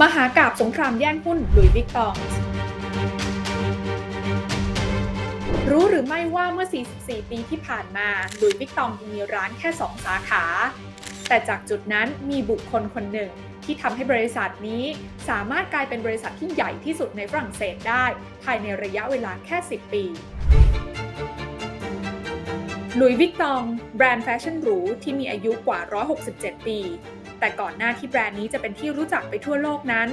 มหากาบสงครามแย่งหุ้นหลุยส์วิกตองรู้หรือไม่ว่าเมื่อ 44 ปีที่ผ่านมาหลุยส์วิกตองมีร้านแค่ 2 สาขา แต่จากจุดนั้นมีบุคคลคนหนึ่งที่ทำให้บริษัทนี้สามารถกลายเป็นบริษัทที่ใหญ่ที่สุดในฝรั่งเศสได้ ภายในระยะเวลาแค่ 10 ปี หลุยส์วิกตองแบรนด์แฟชั่นหรูที่มีอายุกว่า 167 ปี แต่ก่อนหน้าที่แบรนด์นี้จะเป็นที่รู้จักไปทั่วโลกนั้น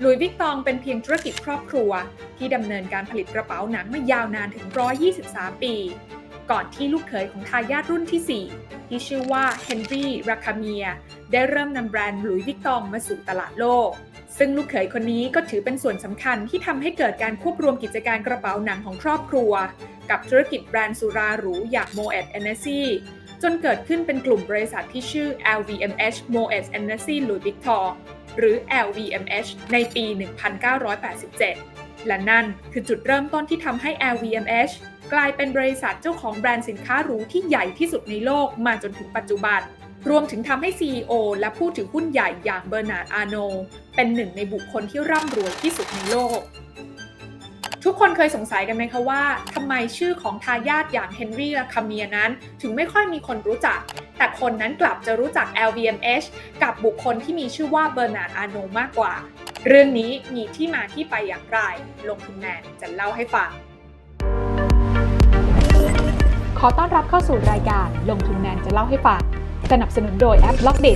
หลุยส์วิกตองเป็นเพียงธุรกิจครอบครัว ที่ดำเนินการผลิตกระเป๋าหนังมายาวนานถึง 123 ปี ก่อนที่ลูกเขยของทายาทรุ่นที่ 4 ที่ชื่อว่าเฮนรี่ราคาเมีย ได้เริ่มนำแบรนด์หลุยส์วิกตองมาสู่ตลาดโลก ซึ่งลูกเขยคนนี้ก็ถือเป็นส่วนสำคัญที่ทำให้เกิดการควบรวมกิจการกระเป๋าหนังของครอบครัว กับธุรกิจแบรนด์สุราหรูอย่าง Moet Hennessy จนเกิดขึ้นเป็นกลุ่มบริษัทที่ชื่อ LVMH Moet Hennessy Louis Vuitton หรือ LVMH ในปี 1987 และนั่นคือจุดเริ่มต้นที่ทำให้ LVMH กลายเป็นบริษัทเจ้าของแบรนด์สินค้าหรูที่ใหญ่ที่สุดในโลกมาจนถึงปัจจุบัน รวมถึงทำให้ CEO และผู้ถือหุ้นใหญ่อย่างเบอร์นาร์ดอาโน เป็นหนึ่งในบุคคลที่ร่ำรวยที่สุดในโลก ทุกคนเคยสงสัยกันไหมคะว่าทำไมชื่อของทายาทอย่างเฮนรี่และคาเมียนั้น ถึงไม่ค่อยมีคนรู้จัก แต่คนนั้นกลับจะรู้จัก LVMH กับบุคคลที่มีชื่อว่าเบอร์นาร์ดอาโนมากกว่า เรื่องนี้มีที่มาที่ไปอย่างไร ลงทุนแมนจะเล่าให้ฟังขอต้อนรับเข้าสู่รายการลงทุนแมนจะเล่าให้ฟัง สนับสนุนโดยแอปล็อกเด็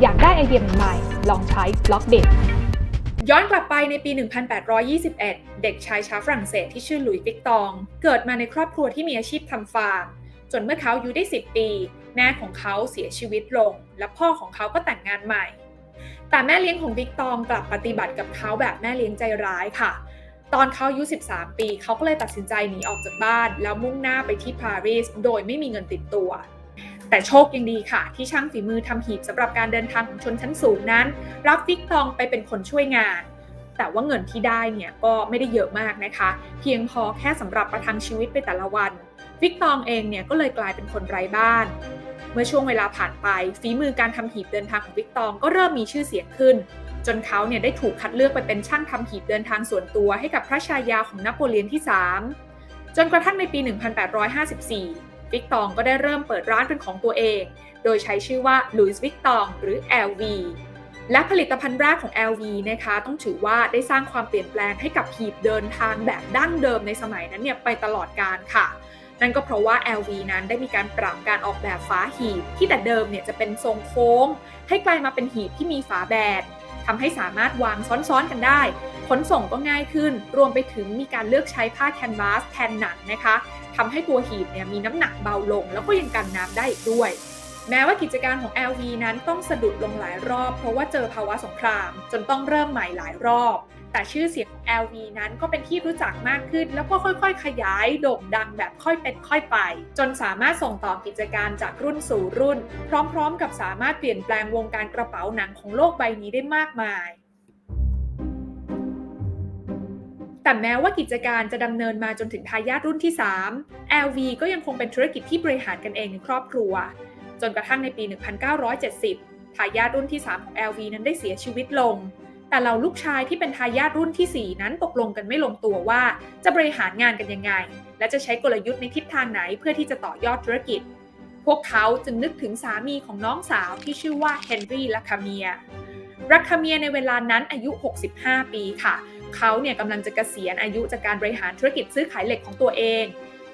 อยากได้ไอเดียใหม่ๆลองใช้ล็อกเด็ย้อนกลับไปในปี 1821 เด็กชายชาวฝรั่งเศสที่ชื่อหลุยส์วิกตอง เกิดมาในครอบครัวที่มีอาชีพทำฟาร์ม จนเมื่อเขาอายุได้ 10 ปี แม่ของเขาเสียชีวิตลง และพ่อของเขาก็แต่งงานใหม่ แต่แม่เลี้ยงของวิกตองกลับปฏิบัติกับเขาแบบแม่เลี้ยงใจร้ายค่ะ ตอนเขาอายุ 13 ปี เขาก็เลยตัดสินใจหนีออกจากบ้าน แล้วมุ่งหน้าไปที่ปารีสโดยไม่มีเงินติดตัว แต่โชคยังดีค่ะ ที่ช่างฝีมือทำหีบสำหรับการเดินทางของชนชั้นสูงนั้น รับวิกตองไปเป็นคนช่วยงาน แต่ว่าเงินที่ได้เนี่ยก็ไม่ได้เยอะมากนะคะ เพียงพอแค่สำหรับประทังชีวิตไปแต่ละวันวิกตองเองเนี่ยก็เลยกลายเป็นคนไร้บ้าน เมื่อช่วงเวลาผ่านไปฝีมือการทำหีบเดินทางของวิกตองก็เริ่มมีชื่อเสียงขึ้น จนเขาเนี่ยได้ถูกคัดเลือกไปเป็นช่างทำหีบเดินทางส่วนตัวให้กับพระชายาของนโปเลียนที่ 3 จนกระทั่งในปี 1854 วิกตองก็ได้เริ่มเปิดร้านเป็นของตัวเอง โดยใช้ชื่อว่า Louis Vuitton หรือ LV และผลิตภัณฑ์แรกของ LV นะคะ ต้องถือว่าได้สร้างความเปลี่ยนแปลงให้กับหีบเดินทางแบบดั้งเดิมในสมัยนั้นเนี่ยไปตลอดกาลค่ะ นั่นก็เพราะว่า LV นั้นได้มีการปรับการออกแบบฝาหีบ ที่แต่เดิมเนี่ยจะเป็นทรงโค้ง ให้กลายมาเป็นหีบที่มีฝาแบนทำให้สามารถวางซ้อนๆกันได้ ขนส่งก็ง่ายขึ้น รวมไปถึงมีการเลือกใช้ผ้าแคนวาสแทนหนังนะคะ ทำให้ตัวหีบเนี่ยมีน้ำหนักเบาลง แล้วก็ยังกันน้ำได้อีกด้วย แม้ว่ากิจการของ LV นั้นต้องสะดุดลงหลายรอบ เพราะว่าเจอภาวะสงคราม จนต้องเริ่มใหม่หลายรอบ แต่ชื่อเสียงของ LV นั้นก็เป็นที่รู้จักมากขึ้น แล้วก็ค่อยๆ ขยายโด่งดังแบบค่อยเป็นค่อยไป จนสามารถส่งต่อกิจการจากรุ่นสู่รุ่น พร้อมๆ กับสามารถเปลี่ยนแปลงวงการกระเป๋าหนังของโลกใบนี้ได้มากมาย แต่แม้ว่ากิจการจะดำเนินมาจนถึงทายาทรุ่นที่ 3 LV ก็ยังคงเป็นธุรกิจที่บริหารกันเองในครอบครัว จนกระทั่งในปี 1970 ทายาทรุ่นที่ 3 ของ LV นั้นได้เสียชีวิตลง แต่เราลูกชายที่เป็นทายาทรุ่นที่ 4 นั้นตกลงกันไม่ลงตัวว่า จะบริหารงานกันยังไง และจะใช้กลยุทธ์ในทิศทางไหนเพื่อที่จะต่อยอดธุรกิจ พวกเขาจึงนึกถึงสามีของน้องสาวที่ชื่อว่าเฮนรี่ลาคาเมียราคาเมียในเวลานั้นอายุ 65 ปีค่ะ เขาเนี่ยกำลังจะเกษียณอายุจากการบริหารธุรกิจซื้อขายเหล็กของตัวเอง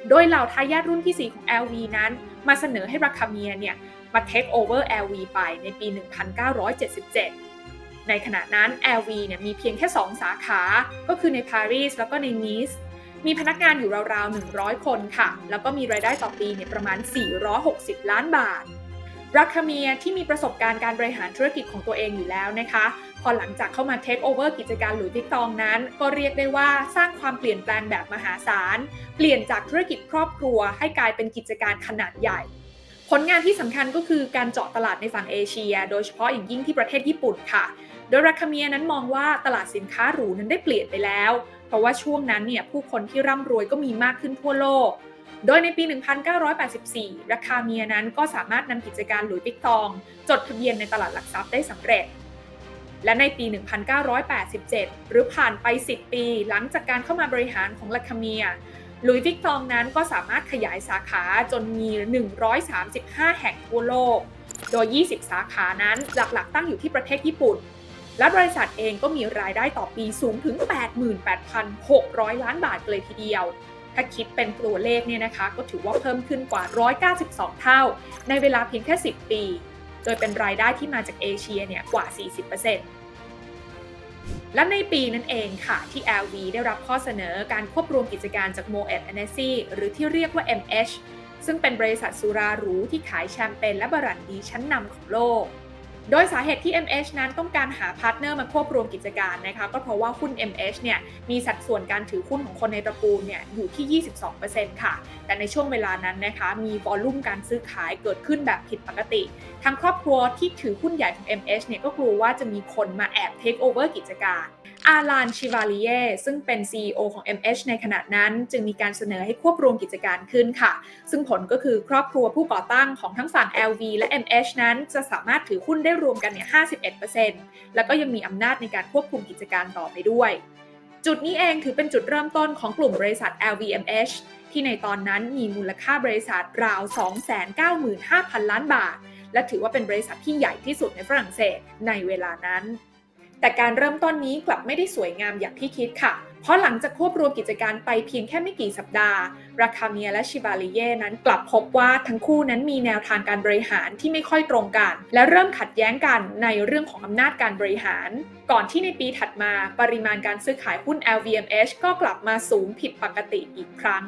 โดยเหล่าทายาทรุ่นที่ 4 ของ LV นั้น มาเสนอให้ราคาเมียเนี่ยมาเทคโอเวอร์ LV ไปในปี 1977 ในขณะนั้น LV เนี่ยมีเพียงแค่ 2 สาขา ก็คือในปารีสแล้วก็ในนีสมีพนักงานอยู่ราวๆ 100 คนค่ะ แล้วก็มีรายได้ต่อปีเนี่ยประมาณ 460 ล้านบาท รัคาเมียที่มีประสบการณ์การบริหารธุรกิจของตัวเองอยู่แล้วนะคะ พอหลังจากเข้ามาเทคโอเวอร์กิจการหลุยส์วิกตองนั้น ก็เรียกได้ว่าสร้างความเปลี่ยนแปลงแบบมหาศาล เปลี่ยนจากธุรกิจครอบครัว ให้กลายเป็นกิจการขนาดใหญ่ ผลงานที่สำคัญก็คือการเจาะตลาดในฝั่งเอเชีย โดยเฉพาะอย่างยิ่งที่ประเทศญี่ปุ่นค่ะ โดยราคาเมียนั้นมองว่าตลาดสินค้าหรูนั้นได้เปลี่ยนไปแล้ว เพราะว่าช่วงนั้นเนี่ยผู้คนที่ร่ำรวยก็มีมากขึ้นทั่วโลก โดยในปี 1984 ราคาเมียนั้นก็สามารถนำกิจการหลุยส์วิกตอง จดทะเบียนในตลาดหลักทรัพย์ได้สำเร็จ และในปี 1987 หรือผ่านไป 10 ปีหลังจากการเข้ามาบริหารของลาคาเมียหลุยส์วิกตองนั้นก็สามารถขยายสาขาจนมี 135 แห่งทั่วโลก โดย 20 สาขานั้นหลักๆ ตั้งอยู่ที่ประเทศญี่ปุ่น และบริษัทเองก็มีรายได้ต่อปีสูงถึง 88,600 ล้านบาทเลยทีเดียว ถ้าคิดเป็นตัวเลขเนี่ยนะคะก็ถือว่าเพิ่มขึ้นกว่า 192 เท่า ในเวลาเพียงแค่ 10 ปี โดยเป็นรายได้ที่มาจากเอเชียเนี่ยกว่า 40%และในปีนั้นเองค่ะที่ LV ได้รับข้อเสนอการควบรวมกิจการจาก Moet Hennessy หรือที่เรียกว่า MH ซึ่งเป็นบริษัทสุราหรูที่ขายแชมเปญและบรันดีชั้นนำของโลก โดยสาเหตุที่ MH นั้นต้องการหาพาร์ทเนอร์มาควบรวมกิจการนะคะก็เพราะว่าหุ้น MH เนี่ยมีสัดส่วนการถือหุ้นของคนในตระกูลเนี่ยอยู่ที่ 22%ค่ะ แต่ในช่วงเวลานั้นนะคะมีวอลลุ่มการซื้อขายเกิดขึ้นแบบผิดปกติ ทางครอบครัวที่ถือหุ้นใหญ่ของ MH เนี่ยก็กลัวว่าจะมีคนมาแอบเทคโอเวอร์กิจการ อาลานชิวาลีเยซึ่งเป็น CEO ของ MH ในขณะนั้นจึงมีการเสนอให้ควบรวมกิจการขึ้นค่ะ ซึ่งผลก็คือครอบครัวผู้ก่อตั้งของทั้งฝั่ง LV และ MH นั้นจะสามารถถือหุ้นได้รวมกันเนี่ย 51%แล้วก็ยังมีอำนาจในการควบคุมกิจการต่อไปด้วย จุดนี้เองถือเป็นจุดเริ่มต้นของกลุ่มบริษัท LVMH ที่ในตอนนั้นมีมูลค่าบริษัทราว 295,000 ล้านบาท และถือว่าเป็นบริษัทที่ใหญ่ที่สุดในฝรั่งเศสในเวลานั้น แต่การเริ่มต้นนี้กลับไม่ได้สวยงามอย่างที่คิดค่ะ เพราะหลังจากควบรวมกิจการไปเพียงแค่ไม่กี่สัปดาห์ ราคาเมียและชิบาลิเย่นั้นกลับพบว่าทั้งคู่นั้นมีแนวทางการบริหารที่ไม่ค่อยตรงกัน และเริ่มขัดแย้งกันในเรื่องของอำนาจการบริหาร ก่อนที่ในปีถัดมาปริมาณการซื้อขายหุ้น LVMH ก็กลับมาสูงผิดปกติอีกครั้ง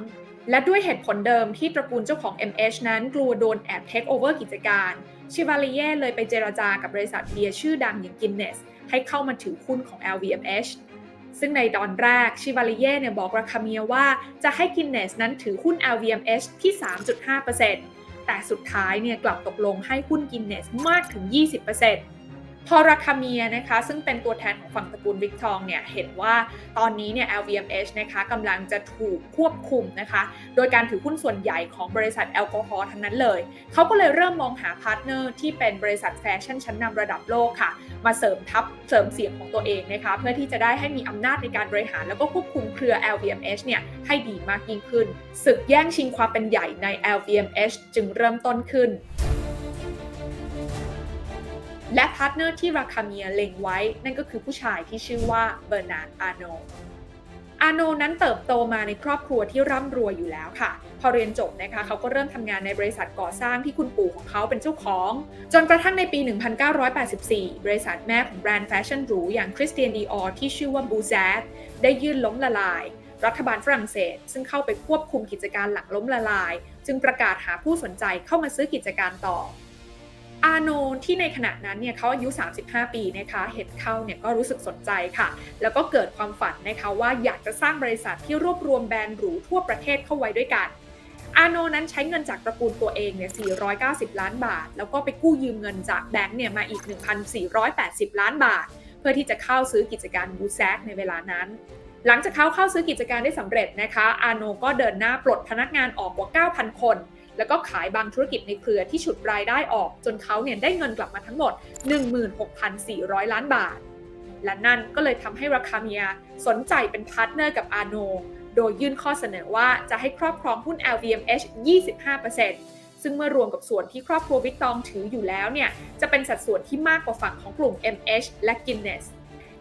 และด้วยเหตุผลเดิมที่ตระกูลเจ้าของ MH นั้นกลัวโดนแอบเทคโอเวอร์กิจการ ชิวาลิเย่เลยไปเจรจากับบริษัทเบียร์ชื่อดังอย่างกินเนสให้เข้ามาถือหุ้นของ LVMH ซึ่งในตอนแรกชิวาลิเย่เนี่ยบอกราคาเมียว่าจะให้กินเนสนั้นถือหุ้น LVMH ที่ 3.5%แต่สุดท้ายเนี่ยกลับตกลงให้หุ้นกินเนสมากถึง 20% พอราคาเมียนะคะซึ่งเป็นตัวแทนของฝั่งตระกูลวิกทองเนี่ยเห็นว่าตอนนี้เนี่ย LVMH นะคะกำลังจะถูกควบคุมนะคะ โดยการถือหุ้นส่วนใหญ่ของบริษัทแอลกอฮอล์ทั้งนั้นเลย เขาก็เลยเริ่มมองหาพาร์ทเนอร์ที่เป็นบริษัทแฟชั่นชั้นนำระดับโลกค่ะ มาเสริมทัพเสริมเสียงของตัวเองนะคะ เพื่อที่จะได้ให้มีอำนาจในการบริหาร แล้วก็ควบคุมเครือ LVMH เนี่ยให้ดีมากยิ่งขึ้นศึกแย่งชิงความเป็นใหญ่ใน LVMH จึงเริ่มต้นขึ้น และพาร์ทเนอร์ที่ราคาเมียเล็งไว้ นั่นก็คือผู้ชายที่ชื่อว่าเบอร์นาร์ดอาโนอาโนนั้นเติบโตมาในครอบครัวที่ร่ำรวยอยู่แล้วค่ะ พอเรียนจบนะคะเขาก็เริ่มทำงานในบริษัทก่อสร้างที่คุณปู่ของเขาเป็นเจ้าของ จนกระทั่งในปี 1984 บริษัทแม่ของแบรนด์แฟชั่นหรูอย่างคริสเตียนดีออที่ชื่อว่าบูแซดได้ยื่นล้มละลาย รัฐบาลฝรั่งเศส ซึ่งเข้าไปควบคุมกิจการหลังล้มละลาย จึงประกาศหาผู้สนใจเข้ามาซื้อกิจการต่อ อาโนที่ในขณะนั้นเนี่ยเขาอายุ 35 ปีนะคะเห็นเข้าเนี่ยก็รู้สึกสนใจค่ะ แล้วก็เกิดความฝันนะคะว่าอยากจะสร้างบริษัทที่รวบรวมแบรนด์หรูทั่วประเทศเข้าไว้ด้วยกันอาโนนั้นใช้เงินจากตระกูลตัวเองเนี่ย 490 ล้านบาท แล้วก็ไปกู้ยืมเงินจากแบงก์เนี่ยมาอีก 1,480 ล้านบาท เพื่อที่จะเข้าซื้อกิจการบูแซกในเวลานั้น หลังจากเขาเข้าซื้อกิจการได้สำเร็จนะคะ อาโนก็เดินหน้าปลดพนักงานออกกว่า 9,000 คน แล้วก็ขายบางธุรกิจในเครือที่ฉุดรายได้ออก จนเขาเนี่ยได้เงินกลับมาทั้งหมด 16,400 ล้านบาท และนั่นก็เลยทำให้ราคาเมียสนใจเป็นพาร์ทเนอร์กับอาโน โดยยื่นข้อเสนอว่าจะให้ครอบครองหุ้น LVMH 25%ซึ่งเมื่อรวมกับส่วนที่ครอบครัววิกตองถืออยู่แล้วเนี่ยจะเป็นสัดส่วนที่มากกว่าฝั่งของกลุ่ม MH และ Guinness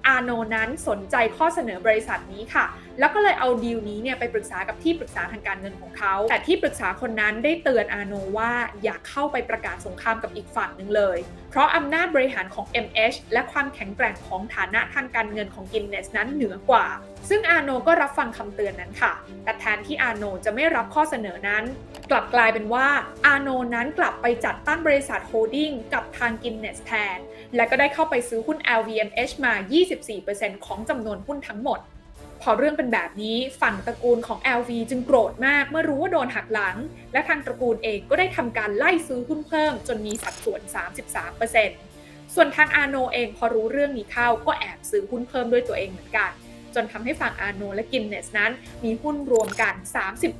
อาโนนั้นสนใจข้อเสนอบริษัทนี้ค่ะ แล้วก็เลยเอาดีลนี้เนี่ยไปปรึกษากับที่ปรึกษาทางการเงินของเขา แต่ที่ปรึกษาคนนั้นได้เตือนอาโนว่าอย่าเข้าไปประกาศสงครามกับอีกฝั่งหนึ่งเลย เพราะอำนาจบริหารของ MH และความแข็งแกร่งของฐานะทางการเงินของ Guinness นั้นเหนือกว่า ซึ่งอาโนก็รับฟังคำเตือนนั้นค่ะ แต่แทนที่อาโนจะไม่รับข้อเสนอนั้น กลับกลายเป็นว่าอาโนนั้นกลับไปจัดตั้งบริษัทโฮลดิ้งกับทาง Guinness แทน และก็ได้เข้าไปซื้อหุ้น LVMH มา 24%ของจำนวนหุ้นทั้งหมด พอเรื่องเป็นแบบนี้ฝั่งตระกูลของ LV จึงโกรธมากเมื่อรู้ว่าโดนหักหลัง และทางตระกูลเองก็ได้ทำการไล่ซื้อหุ้นเพิ่มจนมีสัดส่วน 33%ส่วนทางอาโนเองพอรู้เรื่องนี้เข้าก็แอบซื้อหุ้นเพิ่มด้วยตัวเองเหมือนกัน จนทำให้ฝั่งอาโนและกินเนสนั้น มีหุ้นรวมกัน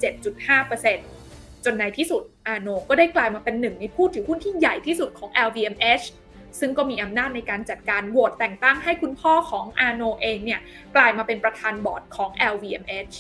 37.5%จนในที่สุดอาโนก็ได้กลายมาเป็นหนึ่งในผู้ถือหุ้นที่ใหญ่ที่สุดของ LVMH ซึ่งก็มีอำนาจในการจัดการโหวตแต่งตั้งให้คุณพ่อของอาโนเองเนี่ยกลายมาเป็นประธานบอร์ดของ LVMH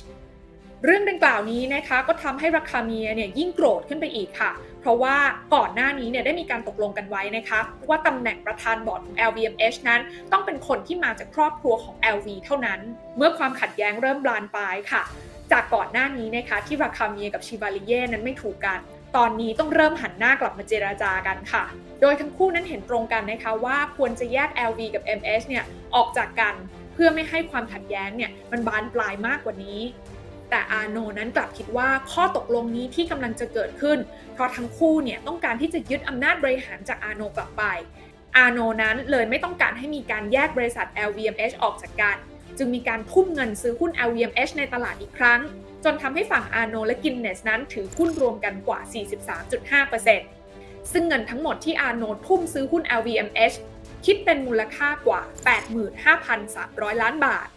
เรื่องดังกล่าวนี้นะคะก็ทำให้ราคาเมียเนี่ยยิ่งโกรธขึ้นไปอีกค่ะ เพราะว่าก่อนหน้านี้เนี่ยได้มีการตกลงกันไว้นะคะ ว่าตำแหน่งประธานบอร์ดของ LVMH นั้นต้องเป็นคนที่มาจากครอบครัวของ LV เท่านั้น เมื่อความขัดแย้งเริ่มบานปลายค่ะ จากก่อนหน้านี้นะคะที่ราคาเมียกับชิวาลิเย่นั้นไม่ถูกกัน ตอนนี้ต้องเริ่มหันหน้ากลับมาเจราจากันค่ะ โดยทั้งคู่นั้นเห็นตรงกันนะคะว่าควรจะแยก LV กับ MS เนี่ยออกจากกันเพื่อไม่ให้ความขัดแย้งเนี่ยมันบานปลายมากกว่านี้ แต่อาโนนั้นกลับคิดว่าข้อตกลงนี้ที่กำลังจะเกิดขึ้น เพราะทั้งคู่เนี่ยต้องการที่จะยึดอำนาจบริหารจากอาโนกลับไปอาโนนั้นเลยไม่ต้องการให้มีการแยกบริษัท LVMH ออกจากกัน จึงมีการทุ่มเงินซื้อหุ้น LVMH ในตลาดอีกครั้ง จนทำให้ฝั่งอาโนและกินเนสนั้นถือหุ้นรวมกันกว่า 43.5%ซึ่งเงินทั้งหมดที่อาโนทุ่มซื้อหุ้น LVMH คิดเป็นมูลค่ากว่า 85,300 ล้านบาท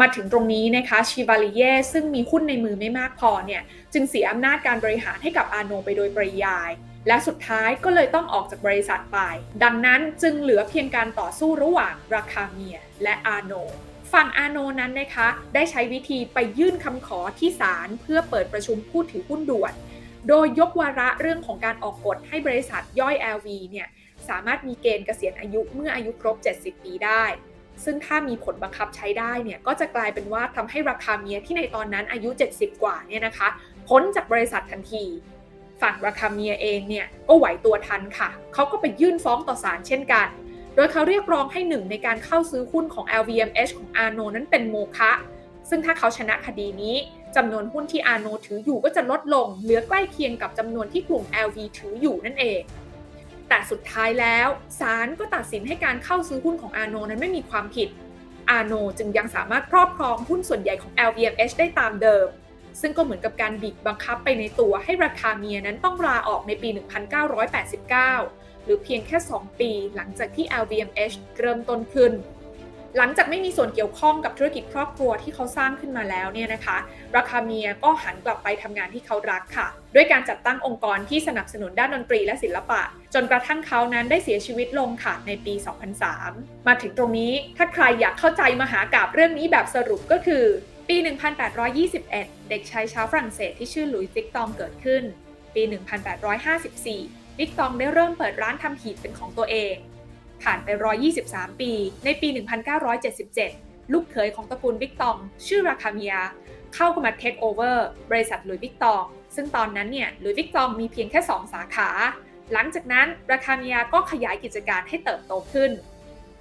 มาถึงตรงนี้นะคะชิวาลิเย่ซึ่งมีหุ้นในมือไม่มากพอเนี่ยจึงเสียอำนาจการบริหารให้กับอาโนไปโดยปริยาย และสุดท้ายก็เลยต้องออกจากบริษัทไป ดังนั้นจึงเหลือเพียงการต่อสู้ระหว่างราคาเมียและอาโน ฝั่งอาโนนั้นนะคะ ได้ใช้วิธีไปยื่นคำขอที่ศาลเพื่อเปิดประชุมผู้ถือหุ้นด่วน โดยยกวาระเรื่องของการออกกฎให้บริษัทย่อย LV เนี่ยสามารถมีเกณฑ์เกษียณอายุเมื่ออายุครบ 70 ปีได้ ซึ่งถ้ามีผลบังคับใช้ได้เนี่ยก็จะกลายเป็นว่าทำให้ราคาเมียที่ในตอนนั้นอายุ 70 กว่าเนี่ยนะคะพ้นจากบริษัททันที ฝั่งราคาเมียเองเนี่ยก็ไหวตัวทันค่ะ เขาก็ไปยื่นฟ้องต่อศาลเช่นกัน โดยเขาเรียกร้องให้หนึ่งในการเข้าซื้อหุ้นของ LVMH ของอาโนนั้นเป็นโมฆะซึ่งถ้าเขาชนะคดีนี้จำนวนหุ้นที่อาโนถืออยู่ก็จะลดลง เหลือใกล้เคียงกับจำนวนที่กลุ่ม LV ถืออยู่นั่นเอง แต่สุดท้ายแล้วศาลก็ตัดสินให้การเข้าซื้อหุ้นของอาโนนั้นไม่มีความผิดอาโนจึงยังสามารถครอบครองหุ้นส่วนใหญ่ของ LVMH ได้ตามเดิม ซึ่งก็เหมือนกับการบีบบังคับไปในตัวให้ราคาเมียนั้นต้องลาออกในปี 1989 หรือเพียงแค่ 2 ปีหลังจากที่ LVMH เริ่มต้นขึ้น หลังจากไม่มีส่วนเกี่ยวข้องกับธุรกิจครอบครัวที่เขาสร้างขึ้นมาแล้วเนี่ยนะคะ ราคาเมียก็หันกลับไปทำงานที่เขารักค่ะ ด้วยการจัดตั้งองค์กรที่สนับสนุนด้านดนตรีและศิลปะ จนกระทั่งเขานั้นได้เสียชีวิตลงค่ะในปี 2003 มาถึงตรงนี้ถ้าใครอยากเข้าใจมหากาบเรื่องนี้แบบสรุปก็คือ ปี 1821 เด็กชายชาวฝรั่งเศสที่ชื่อหลุยส์วิกตองเกิดขึ้น ปี 1854วิกตองได้เริ่มเปิดร้านทำหีบเป็นของตัวเอง ผ่านไป 123 ปี ในปี 1977 ลูกเขยของตระกูลวิกตอง ชื่อราคาเมีย เข้ามาเทคโอเวอร์บริษัทหลุยส์วิกตอง ซึ่งตอนนั้นเนี่ยหลุยส์วิกตองมีเพียงแค่ 2 สาขา หลังจากนั้นราคาเมียก็ขยายกิจการให้เติบโตขึ้น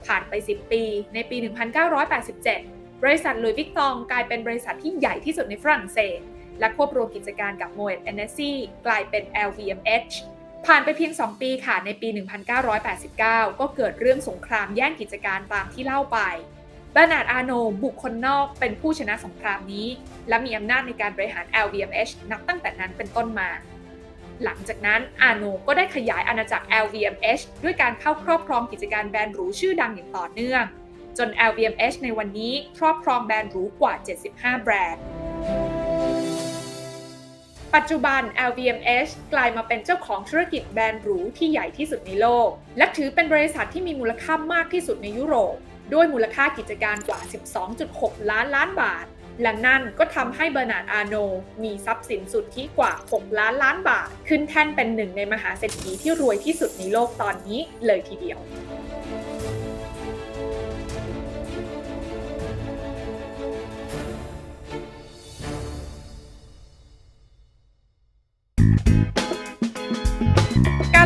ผ่านไป 10 ปี ในปี 1987 บริษัทลุยวิกตองกลายเป็นบริษัทที่ใหญ่ที่สุดในฝรั่งเศส และควบรวมกิจการกับ Moet Hennessy กลายเป็น LVMH ผ่านไปเพียง 2 ปีค่ะ ในปี 1989 ก็เกิดเรื่องสงครามแย่งกิจการตามที่เล่าไปบานาร์ดอาโนบุคคลนอกเป็นผู้ชนะสงครามนี้ และมีอำนาจในการบริหาร LVMH นับตั้งแต่นั้นเป็นต้นมา หลังจากนั้นอาโนก็ได้ขยายอาณาจักร LVMH ด้วยการเข้าครอบครองกิจการแบรนด์หรูชื่อดังอย่างต่อเนื่อง จน LVMH ในวันนี้ครอบครองแบรนด์หรูกว่า 75 แบรนด์ ปัจจุบัน LVMH กลายมาเป็นเจ้าของธุรกิจแบรนด์หรูที่ใหญ่ที่สุดในโลก และถือเป็นบริษัทที่มีมูลค่ามากที่สุดในยุโรป ด้วยมูลค่ากิจการกว่า 12.6 ล้านล้านบาท และนั่นก็ทำให้เบอร์นาร์ดอาโน มีทรัพย์สินสุทธิกว่า 6 ล้านล้านบาท ขึ้นแท่นเป็นหนึ่งในมหาเศรษฐีที่รวยที่สุดในโลกตอนนี้เลยทีเดียว